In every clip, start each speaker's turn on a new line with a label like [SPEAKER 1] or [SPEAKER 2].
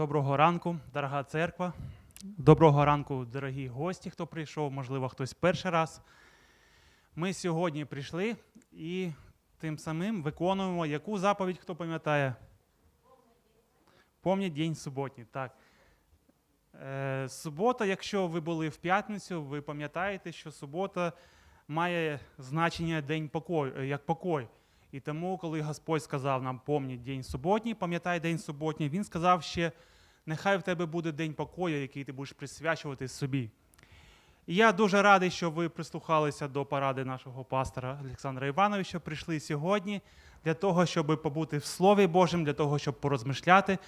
[SPEAKER 1] Доброго ранку, дорога церква. Доброго ранку, дорогі гості, хто прийшов, можливо, хтось перший раз. Ми сьогодні прийшли і тим самим виконуємо яку заповідь, хто пам'ятає? Помніть день суботній. Так. Е, субота, якщо ви були в п'ятницю, ви пам'ятаєте, що субота має значення день покою, е, як покой. І тому, коли Господь сказав нам помніть день суботній, пам'ятай день суботній, Він сказав ще, нехай в тебе буде день покою, який ти будеш присвячувати собі. І я дуже радий, що ви прислухалися до поради нашого пастора Олександра Івановича, прийшли сьогодні для того, щоб побути в Слові Божому, для того, щоб порозмишляти,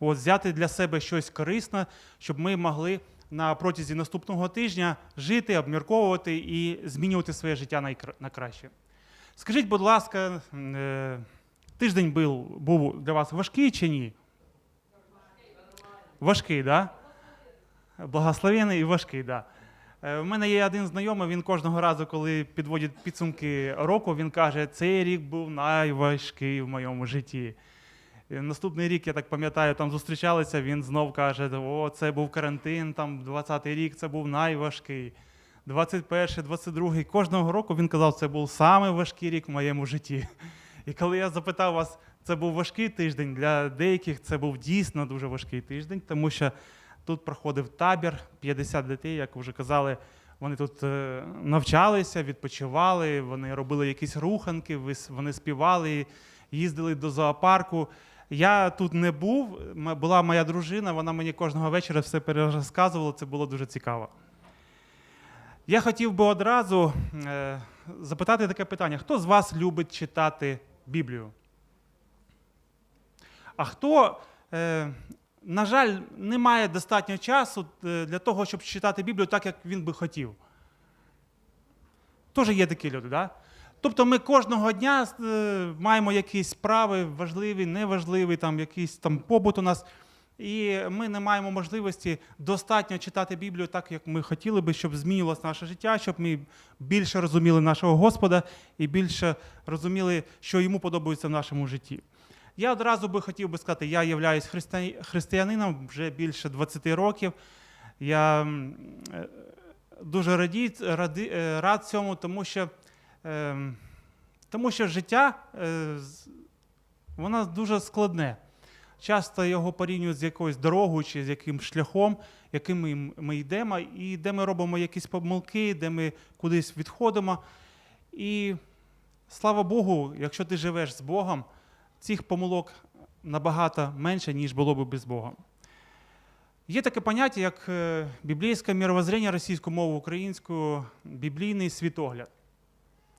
[SPEAKER 1] от, взяти для себе щось корисне, щоб ми могли на протязі наступного тижня жити, обмірковувати і змінювати своє життя на краще. Скажіть, будь ласка, е, тиждень був, був для вас важкий чи ні? Важкий, так? Да? Благословений і важкий, так. Да. У мене є один знайомий, він кожного разу, коли підводять підсумки року, він каже, цей рік був найважкий в моєму житті. Наступний рік, я так пам'ятаю, там зустрічалися, він знов каже, о, це був карантин, там 20-й рік це був найважкий. 21-й, 22-й. Кожного року він казав, це був самий важкий рік в моєму житті. І коли я запитав вас, це був важкий тиждень, для деяких це був дійсно дуже важкий тиждень, тому що тут проходив табір, 50 дітей, як вже казали, вони тут е, навчалися, відпочивали, вони робили якісь руханки, вони співали, їздили до зоопарку. Я тут не був, була моя дружина, вона мені кожного вечора все перерозказувала, це було дуже цікаво. Я хотів би одразу е, запитати таке питання: хто з вас любить читати Біблію? А хто, е, на жаль, не має достатньо часу е, для того, щоб читати Біблію так, як він би хотів? Теж є такі люди, да? Тобто ми кожного дня маємо якісь справи важливі, неважливі, там якийсь там побут у нас. І ми не маємо можливості достатньо читати Біблію так, як ми хотіли би, щоб змінювалося наше життя, щоб ми більше розуміли нашого Господа і більше розуміли, що йому подобається в нашому житті. Я одразу би хотів би сказати, я являюсь христи- християнином вже більше 20 років. Я е, дуже раді, ради, е, рад цьому, тому що, е, тому що життя е, воно дуже складне. Часто його порівнюють з якоюсь дорогою чи з якимсь шляхом, яким ми, ми йдемо, і де ми робимо якісь помилки, де ми кудись відходимо. І слава Богу, якщо ти живеш з Богом, цих помилок набагато менше, ніж було б без Бога. Є таке поняття, як е, біблійське мировоззрення російською мовою українською, біблійний світогляд.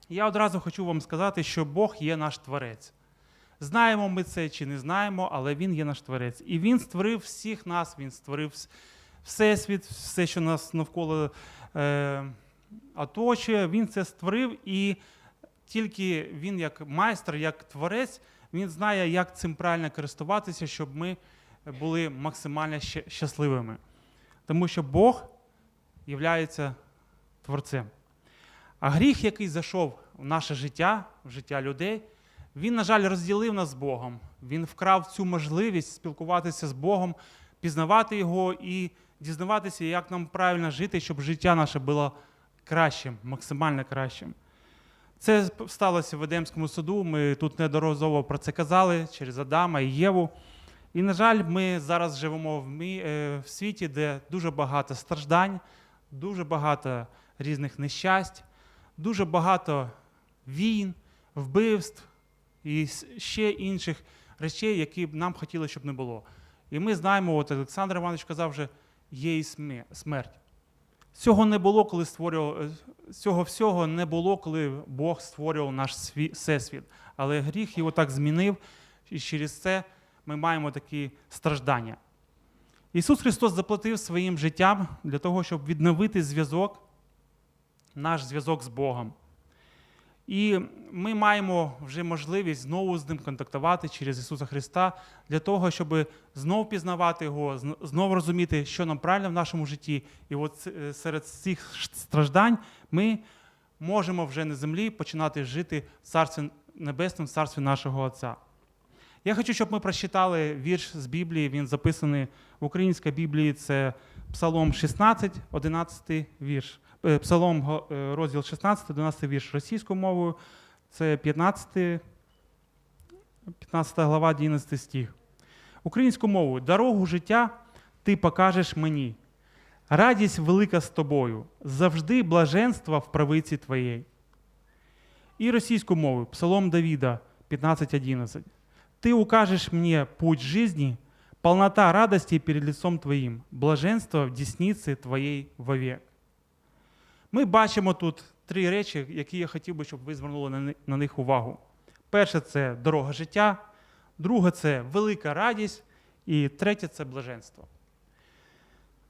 [SPEAKER 1] Я одразу хочу вам сказати, що Бог є наш творець. Знаємо ми це чи не знаємо, але Він є наш творець. І Він створив всіх нас, Він створив Всесвіт, все, що нас навколо е, оточує, Він це створив, і тільки Він, як майстер, як творець, він знає, як цим правильно користуватися, щоб ми були максимально щасливими. Тому що Бог є творцем. А гріх, який зайшов в наше життя, в життя людей, він, на жаль, розділив нас з Богом. Він вкрав цю можливість спілкуватися з Богом, пізнавати Його і дізнаватися, як нам правильно жити, щоб життя наше було кращим, максимально кращим. Це сталося в Едемському саду. Ми тут неодноразово про це казали через Адама і Єву. І, на жаль, ми зараз живемо в, мі- е, в світі, де дуже багато страждань, дуже багато різних нещасть, дуже багато війн, вбивств і ще інших речей, які б нам хотілося, щоб не було. І ми знаємо, от Олександр Іванович казав вже, є і смерть. Цього не було, коли створював, е, цього всього не було, коли Бог створював наш сві- всесвіт. Але гріх його так змінив, і через це ми маємо такі страждання. Ісус Христос заплатив своїм життям для того, щоб відновити зв'язок, наш зв'язок з Богом. І ми маємо вже можливість знову з ним контактувати через Ісуса Христа для того, щоб знову пізнавати Його, зн- знову розуміти, що нам правильно в нашому житті. І от е, серед цих страждань ми можемо вже на землі починати жити в Царстві Небесному, в царстві нашого Отця. Я хочу, щоб ми прочитали вірш з Біблії. Він записаний в українській Біблії. Це Псалом 16, 11 вірш. Е, Псалом е, розділ 16, 11 вірш російською мовою. Це 15, 15 глава, 11 стих. Українською мовою дорогу життя ти покажеш мені. Радість велика з тобою, завжди блаженство в правиці твоєї. І російською мовою, Псалом Давіда 15.11. Ты укажешь мне путь жизни, полнота радости перед лицом Твоим, блаженство в десниці Твоєї вовек. Ми бачимо тут три речі, які я хотів би, щоб ви звернули на них увагу. Перше це дорога життя, друге це велика радість, і третє це блаженство.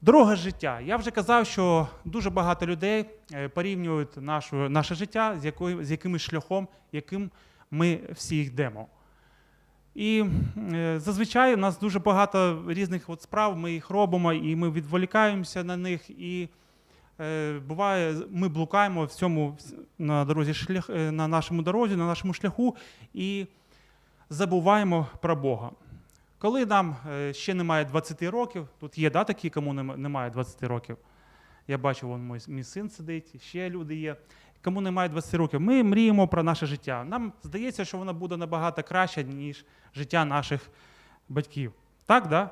[SPEAKER 1] Дорога життя. Я вже казав, що дуже багато людей е, порівнюють нашу, наше життя з, якою, з якимось шляхом, яким ми всі йдемо. І е, зазвичай у нас дуже багато різних от справ, ми їх робимо, і ми відволікаємося на них. І буває, ми блукаємо в цьому на дорозі шлях, е, на нашому дорозі, на нашому шляху і забуваємо про Бога. Коли нам е, ще немає 20 років, тут є да, такі, кому немає 20 років. Я бачу, вон мій, мій син сидить, ще люди є. Кому немає 20 років, ми мріємо про наше життя. Нам здається, що воно буде набагато краще, ніж життя наших батьків. Так, да?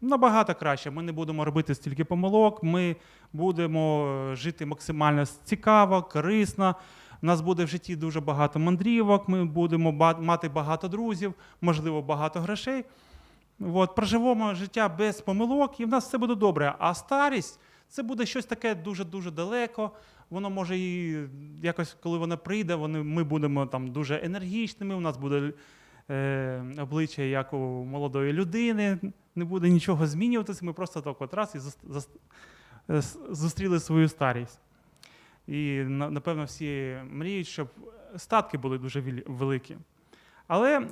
[SPEAKER 1] Набагато краще. Ми не будемо робити стільки помилок, ми будемо е, жити максимально цікаво, корисно. У нас буде в житті дуже багато мандрівок, ми будемо мати багато друзів, можливо, багато грошей. От, проживемо життя без помилок, і в нас все буде добре. А старість це буде щось таке дуже-дуже далеко. Воно може і якось, коли вона прийде, вони, ми будемо там дуже енергічними, у нас буде е, обличчя як у молодої людини, не буде нічого змінюватися. Ми просто так от раз і е, зустріли свою старість. І напевно всі мріють, щоб статки були дуже великі. Але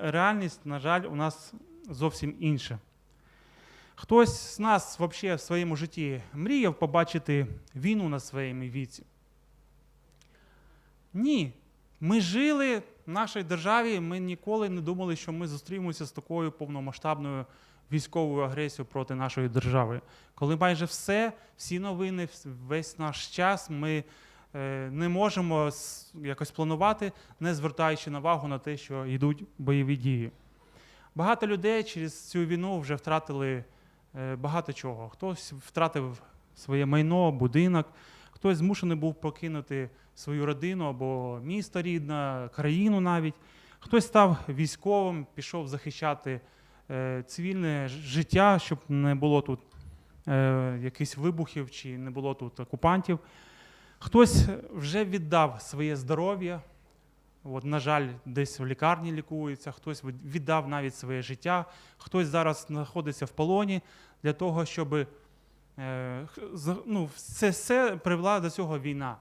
[SPEAKER 1] реальність, на жаль, у нас зовсім інша. Хтось з нас взагалі в своєму житті мріяв побачити війну на своєму віці. Ні. Ми жили нашій державі, ми ніколи не думали, що ми зустрінемося з такою повномасштабною військовою агресією проти нашої держави. Коли майже все, всі новини, весь наш час ми е, не можемо якось планувати, не звертаючи увагу на те, що йдуть бойові дії. Багато людей через цю війну вже втратили е, багато чого. Хтось втратив своє майно, будинок, хтось змушений був покинути свою родину або місто рідне, країну навіть. Хтось став військовим, пішов захищати е, цивільне життя, щоб не було тут е, якихось вибухів чи не було тут окупантів. Хтось вже віддав своє здоров'я. От, на жаль, десь в лікарні лікується, хтось віддав навіть своє життя, хтось зараз знаходиться в полоні для того, щоб е, ну, це все привела до цього війна.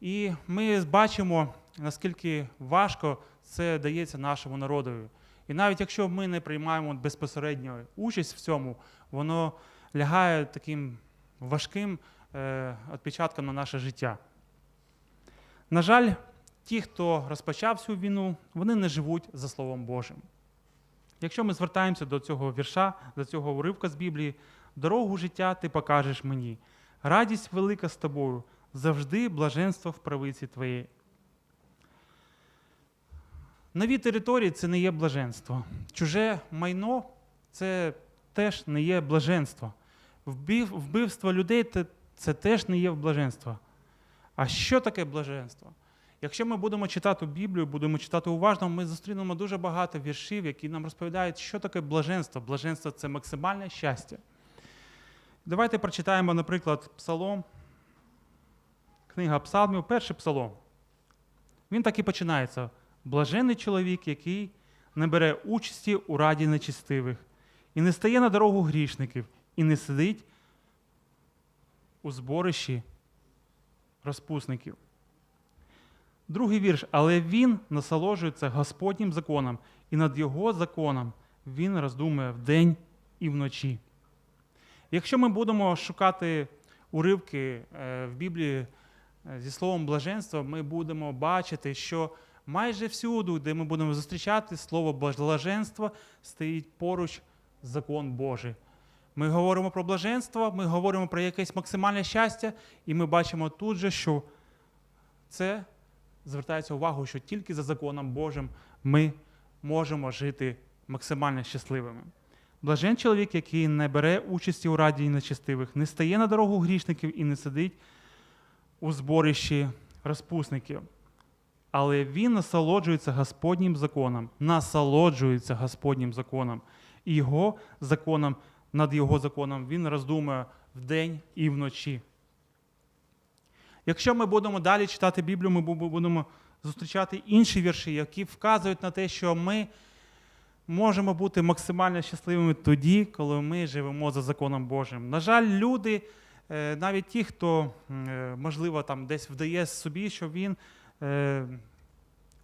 [SPEAKER 1] І ми бачимо, наскільки важко це дається нашому народові. І навіть якщо ми не приймаємо безпосередньо участь в цьому, воно лягає таким важким е, відпечатком на наше життя. На жаль, ті, хто розпочав цю війну, вони не живуть за Словом Божим. Якщо ми звертаємося до цього вірша, до цього уривка з Біблії, дорогу життя ти покажеш мені, радість велика з тобою, завжди блаженство в правиці твоєї. Нові території це не є блаженство. Чуже майно це теж не є блаженство. Вбив, вбивство людей це теж не є блаженство. А що таке блаженство? Якщо ми будемо читати Біблію, будемо читати уважно, ми зустрінемо дуже багато віршів, які нам розповідають, що таке блаженство. Блаженство це максимальне щастя. Давайте прочитаємо, наприклад, Псалом, книга Псалмів, перший псалом. Він так і починається: блажений чоловік, який не бере участі у раді нечистивих, і не стає на дорогу грішників, і не сидить у зборищі розпусників. Другий вірш. Але він насолоджується Господнім законом, і над його законом він роздумує вдень і вночі. Якщо ми будемо шукати уривки е, в Біблії зі словом блаженство, ми будемо бачити, що Майже всюди, де ми будемо зустрічати слово блаженство, стоїть поруч закон Божий. Ми говоримо про блаженство, ми говоримо про якесь максимальне щастя, і ми бачимо тут же, що це звертається увагу, що тільки за законом Божим ми можемо жити максимально щасливими. Блажен чоловік, який не бере участі у раді нечестивих, не стає на дорогу грішників і не сидить у зборищі розпусників. Але він насолоджується Господнім законом, насолоджується Господнім законом. І його законом, над його законом він роздумує вдень і вночі. Якщо ми будемо далі читати Біблію, ми будемо зустрічати інші вірші, які вказують на те, що ми можемо бути максимально щасливими тоді, коли ми живемо за законом Божим. На жаль, люди, навіть ті, хто, е, можливо, там десь вдає собі, що він е,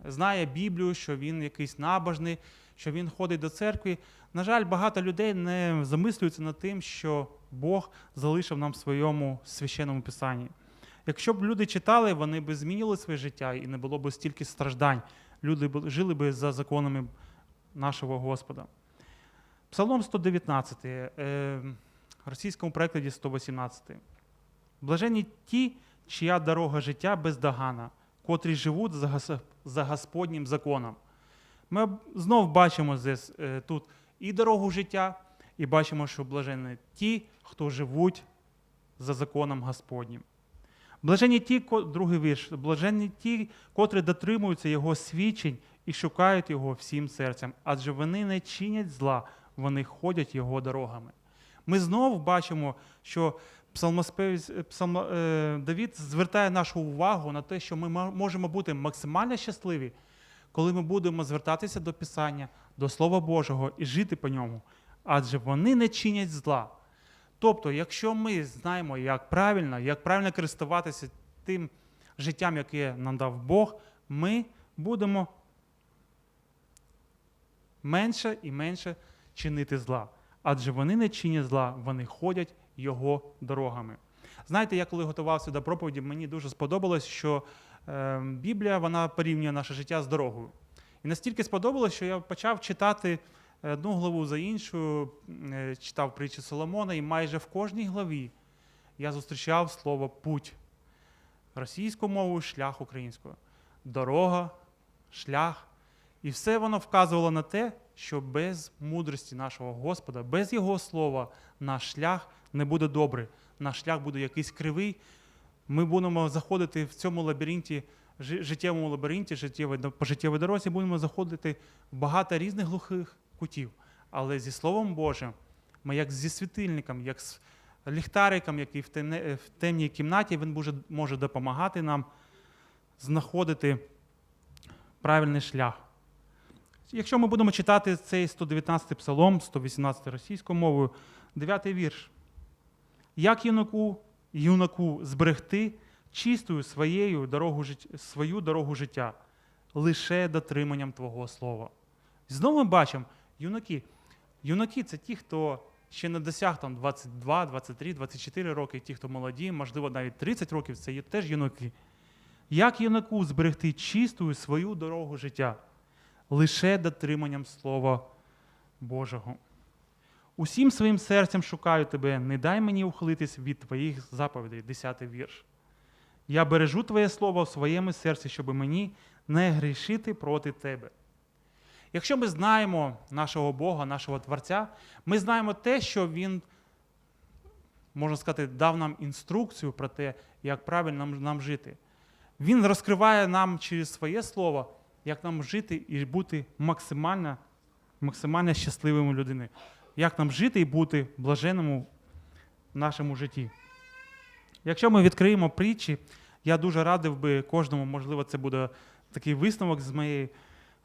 [SPEAKER 1] знає Біблію, що він якийсь набожний, що він ходить до церкви. На жаль, багато людей не замислюються над тим, що Бог залишив нам в своєму священному писанні. Якщо б люди читали, вони б змінили своє життя і не було б стільки страждань. Люди б жили б за законами нашого Господа. Псалом 119, е, в російському перекладі 118. Блаженні ті, чия дорога життя бездогана, котрі живуть за, Господнім законом. Ми знов бачимо здесь, е, тут і дорогу життя, і бачимо, що блаженні ті, хто живуть за законом Господнім. Блаженні ті, другий вірш, блаженні ті, котрі дотримуються Його свідчень і шукають Його всім серцем, адже вони не чинять зла, вони ходять Його дорогами. Ми знову бачимо, що псалмоспевець е, е, Давід звертає нашу увагу на те, що ми можемо бути максимально щасливі, коли ми будемо звертатися до Писання, до Слова Божого і жити по ньому, адже вони не чинять зла. Тобто, якщо ми знаємо, як правильно, як правильно користуватися тим життям, яке нам дав Бог, ми будемо менше і менше чинити зла. Адже вони не чинять зла, вони ходять його дорогами. Знаєте, я коли готувався до проповіді, мені дуже сподобалось, що е, Біблія вона порівнює наше життя з дорогою. І настільки сподобалось, що я почав читати одну главу за іншою, е, читав притчі Соломона, і майже в кожній главі я зустрічав слово путь російською мовою, шлях українською. Дорога, шлях. І все воно вказувало на те, що без мудрості нашого Господа, без Його слова, наш шлях не буде добрий, наш шлях буде якийсь кривий. Ми будемо заходити в цьому лабіринті, життєвому лабіринті, по життєвій дорозі, будемо заходити в багато різних глухих кутів. Але зі Словом Божим, ми як зі світильником, як з ліхтариком, який в, темне, в темній кімнаті, він може допомагати нам знаходити правильний шлях. Якщо ми будемо читати цей 119 псалом, 118 російською мовою, 9 вірш. Як юнаку, юнаку зберегти чистою своєю дорогу, свою дорогу життя, лише дотриманням Твого слова. Знову ми бачимо, юнаки. Юнаки це ті, хто ще не досяг там 22, 23, 24 роки, ті, хто молоді, можливо, навіть 30 років, це є теж юнаки. Як юнаку зберегти чистою свою дорогу життя? Лише дотриманням Слова Божого. Усім своїм серцем шукаю тебе, не дай мені ухилитись від твоїх заповідей, 10 вірш. Я бережу Твоє слово в своєму серці, щоб мені не грішити проти тебе. Якщо ми знаємо нашого Бога, нашого Творця, ми знаємо те, що Він, можна сказати, дав нам інструкцію про те, як правильно нам, жити. Він розкриває нам через своє слово, як нам жити і бути максимально, максимально щасливими людьми. Як нам жити і бути блаженним в нашому житті. Якщо ми відкриємо притчі, я дуже радив би кожному, можливо, це буде такий висновок з моєї,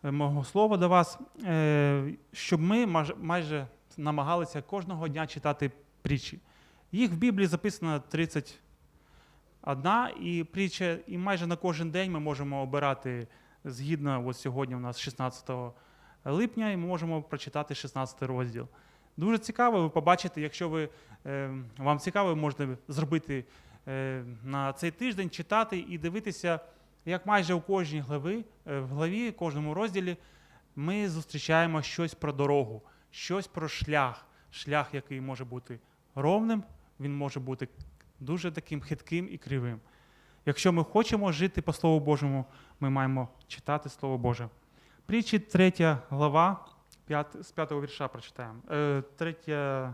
[SPEAKER 1] е, мого слова до вас, е, щоб ми майже намагалися кожного дня читати притчі. Їх в Біблії записано 31, і притча, і майже на кожен день ми можемо обирати згідно, от сьогодні у нас 16 липня, і ми можемо прочитати 16 розділ. Дуже цікаво, ви побачите, якщо ви, е, вам цікаво, можете зробити е, на цей тиждень, читати і дивитися, як майже у кожній глави, е, в главі, кожному розділі, ми зустрічаємо щось про дорогу, щось про шлях. Шлях, який може бути ровним, він може бути дуже таким хитким і кривим. Якщо ми хочемо жити по Слову Божому, ми маємо читати Слово Боже. Притчі 3 глава, 5, з 5 вірша прочитаємо. Е, 3, е,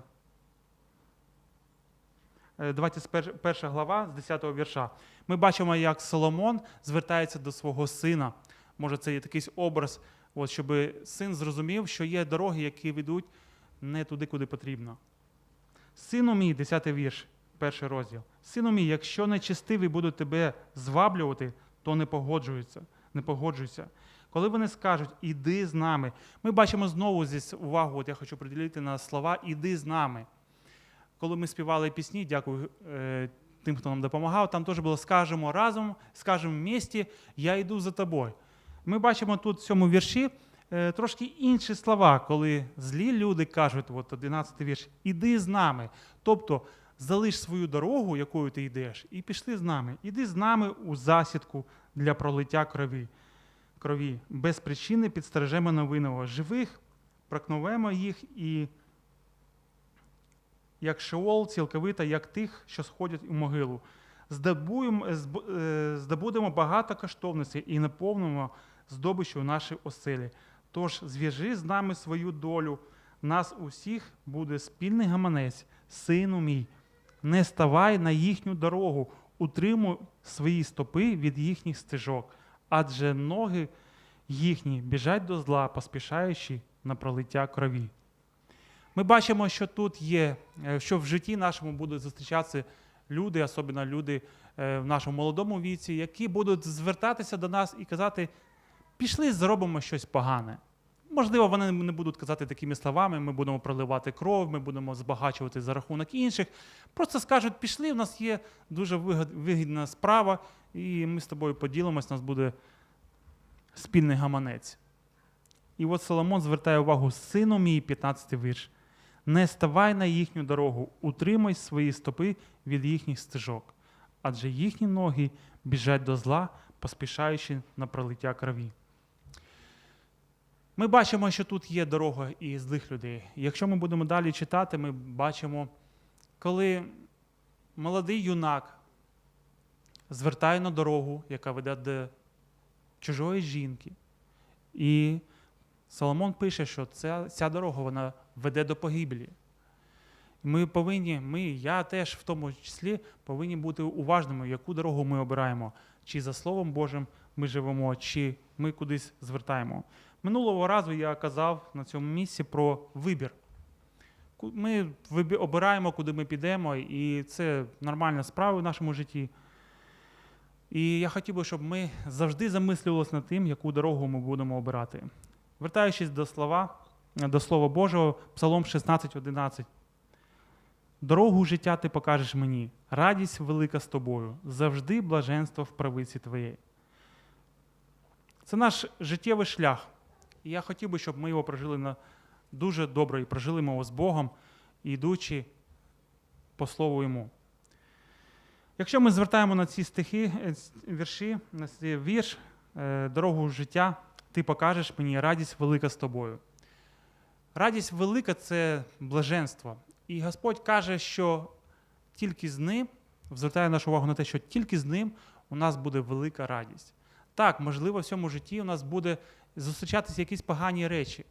[SPEAKER 1] давайте з пер- перша глава з 10 вірша. Ми бачимо, як Соломон звертається до свого сина. Може, це є якийсь образ, от, щоб син зрозумів, що є дороги, які ведуть не туди, куди потрібно. Сину мій, 10 вірш, перший розділ. Сину мій, якщо нечестиві будуть тебе зваблювати, то не погоджуються, не погоджуйся. Коли вони скажуть іди з нами, ми бачимо знову здесь увагу, от я хочу приділити на слова іди з нами. Коли ми співали пісні, дякую е, тим, хто нам допомагав, там теж було скажемо разом, скажемо в місті, я йду за тобою. Ми бачимо тут в цьому вірші е, трошки інші слова, коли злі люди кажуть, от 11 вірш, іди з нами. Тобто залиш свою дорогу, якою ти йдеш, і пішли з нами. Іди з нами у засідку для пролиття крові. крові. Без причини підстережемо новинного. Живих прокновемо їх і як Шеол, цілковита, як тих, що сходять у могилу. Е, здобудемо багато коштовностей і наповнимо здобичу наші оселі. Тож зв'яжи з нами свою долю. Нас усіх буде спільний гаманець, сину мій. Не ставай на їхню дорогу, утримуй свої стопи від їхніх стежок, адже ноги їхні біжать до зла, поспішаючи на пролиття крові. Ми бачимо, що тут є, е, що в житті нашому будуть зустрічатися люди, особливо люди е, в нашому молодому віці, які будуть звертатися до нас і казати: пішли, зробимо щось погане. Можливо, вони не будуть казати такими словами, ми будемо проливати кров, ми будемо збагачувати за рахунок інших. Просто скажуть, пішли, в нас є дуже вигідна справа, і ми з тобою поділимось, у нас буде спільний гаманець. І от Соломон звертає увагу, сину мій, 15 вірш. Не ставай на їхню дорогу, утримай свої стопи від їхніх стежок, адже їхні ноги біжать до зла, поспішаючи на пролиття крові. Ми бачимо, що тут є дорога і злих людей. Якщо ми будемо далі читати, ми бачимо, коли молодий юнак звертає на дорогу, яка веде до чужої жінки, і Соломон пише, що ця, ця дорога вона веде до погибелі. Ми повинні, ми, я теж в тому числі, повинні бути уважними, яку дорогу ми обираємо, чи за Словом Божим ми живемо, чи ми кудись звертаємо. Минулого разу я казав на цьому місці про вибір. Ми обираємо, куди ми підемо, і це нормальна справа в нашому житті. І я хотів би, щоб ми завжди замислювалися над тим, яку дорогу ми будемо обирати. Вертаючись до слова, до Слова Божого, Псалом 16:11. Дорогу життя ти покажеш мені, радість велика з тобою, завжди блаженство в правиці твоєї. Це наш життєвий шлях. І я хотів би, щоб ми його прожили на дуже добре і прожили ми його з Богом, йдучи по слову йому. Якщо ми звертаємо на ці стихи, е, вірші, на цей вірш, е, дорогу життя, ти покажеш мені радість велика з тобою. Радість велика це блаженство. І Господь каже, що тільки з ним, звертає нашу увагу на те, що тільки з ним у нас буде велика радість. Так, можливо, в цьому житті у нас буде зустрічатися якісь погані речі.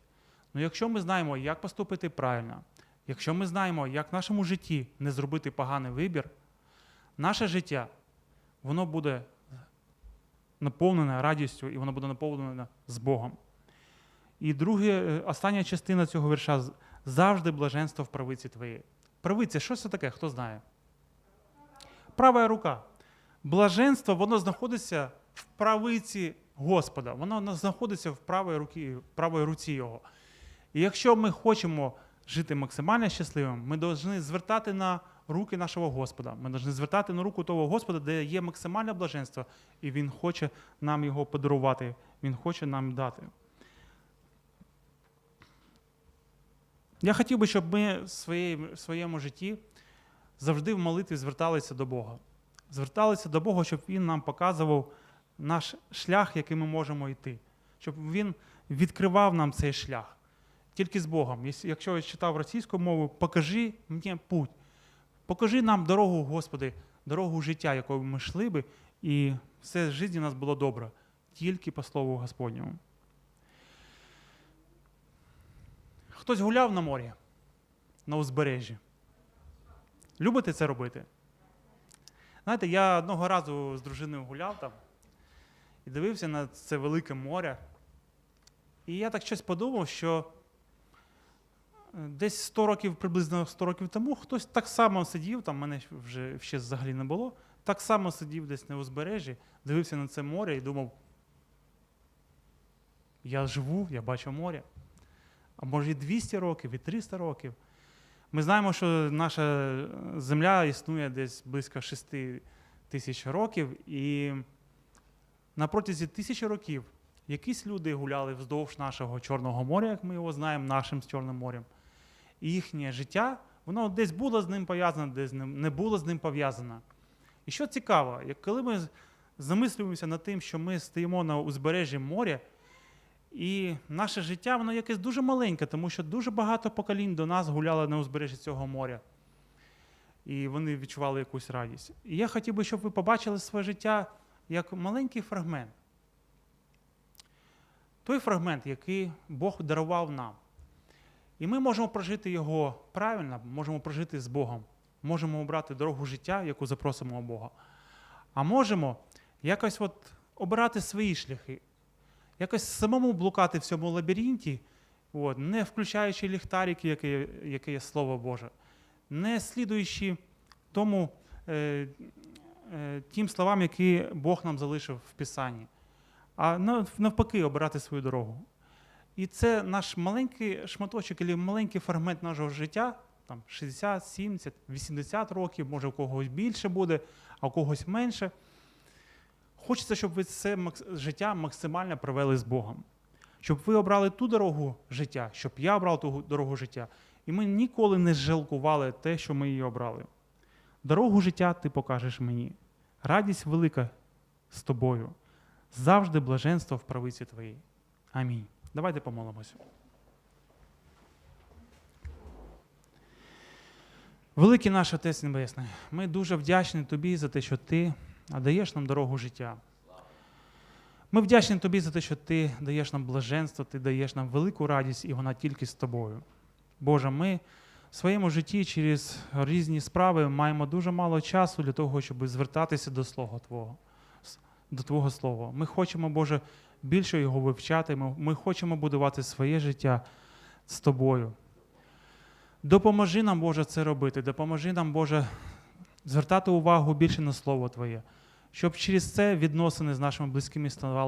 [SPEAKER 1] Але якщо ми знаємо, як поступити правильно, якщо ми знаємо, як в нашому житті не зробити поганий вибір, наше життя воно буде наповнене радістю і воно буде наповнене з Богом. І друге, е, остання частина цього вірша завжди блаженство в правиці твоєї. Правиця, що це таке? Хто знає? Права рука. Блаженство, воно знаходиться в правиці Господа. Воно знаходиться в правій, руці, правій руці Його. І якщо ми хочемо жити максимально щасливим, ми повинні звертати на руки нашого Господа. Ми повинні звертати на руку того Господа, де є максимальне блаженство, і Він хоче нам його подарувати, Він хоче нам дати. Я хотів би, щоб ми в своєму, в своєму житті завжди в молитві зверталися до Бога. Зверталися до Бога, щоб Він нам показував наш шлях, який ми можемо йти, щоб Він відкривав нам цей шлях. Тільки з Богом. Якщо я читав російську мову, покажи мені путь. Покажи нам дорогу, Господи, дорогу життя, якою ми йшли би, і все в житті у нас було добре. Тільки по слову Господньому. Хтось гуляв на морі, на узбережжі. Любите це робити? Знаєте, я одного разу з дружиною гуляв там і дивився на це велике море. І я так щось подумав, що е, десь 100 років, приблизно 100 років тому, хтось так само сидів, там мене вже ще взагалі не було, так само сидів десь на узбережжі, дивився на це море і думав, я живу, я бачу море. А може і 200 років, і 300 років. Ми знаємо, що наша е, земля існує десь близько 6 тисяч років, і на протязі тисячі років якісь люди гуляли вздовж нашого Чорного моря, як ми його знаємо, нашим з Чорним морем. І їхнє життя, воно десь було з ним пов'язане, десь не- було з ним пов'язане. І що цікаво, коли ми замислюємося над тим, що ми стоїмо на узбережжі моря, і наше життя, воно якесь дуже маленьке, тому що дуже багато поколінь до нас гуляли на узбережжі цього моря. І вони відчували якусь радість. І я хотів би, щоб ви побачили своє життя як маленький фрагмент. Той фрагмент, який Бог дарував нам. І ми можемо прожити його правильно, можемо прожити з Богом, можемо обрати дорогу життя, яку запросимо у Бога. А можемо якось от обирати свої шляхи, якось самому блукати в цьому лабіринті, от, не включаючи ліхтарики, яке, яке є Слово Боже, не слідуючи тому, е, тим словам, які Бог нам залишив в Писанні, а навпаки обирати свою дорогу. І це наш маленький шматочок, або маленький фрагмент нашого життя, там 60, 70, 80 років, може у когось більше буде, а у когось менше. Хочеться, щоб ви це життя максимально провели з Богом. Щоб ви обрали ту дорогу життя, щоб я обрав ту дорогу життя. І ми ніколи не жалкували те, що ми її обрали. Дорогу життя ти покажеш мені. Радість велика з тобою. Завжди блаженство в правиці твоїй. Амінь. Давайте помолимося. Великий наш Отець Небесний, ми дуже вдячні Тобі за те, що Ти даєш нам дорогу життя. Ми вдячні Тобі за те, що Ти даєш нам блаженство, Ти даєш нам велику радість, і вона тільки з тобою. Боже, ми в своєму житті через різні справи маємо дуже мало часу для того, щоб звертатися до Слова Твого, до Твого Слова. Ми хочемо, Боже, більше його вивчати. Ми, хочемо будувати своє життя з тобою. Допоможи нам, Боже, це робити. Допоможи нам, Боже, звертати увагу більше на Слово Твоє, щоб через це відносини з нашими близькими ставали